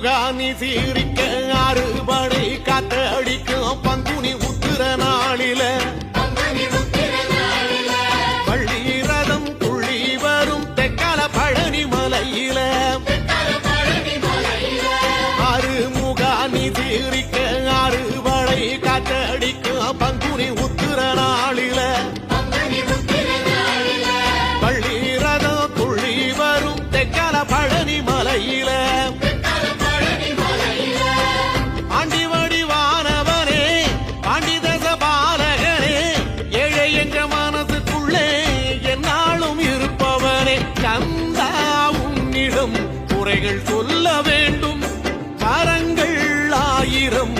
முகானி சீரிக்க அறுபடை காத்தடிக்கும் பங்குனி உத்திர நாளில. பள்ளி துள்ளி வரும் தெக்கல பழனி மலையில. அறுமுகானி சீரிக்க அறுபடை காத்தடிக்கும் பங்குனி உத்திர நாளில. பள்ளி துள்ளி வரும் தெக்கல பழனி மலையில ஆயிரம் குறைகள் சொல்ல வேண்டும். கரங்கள் ஆயிரம்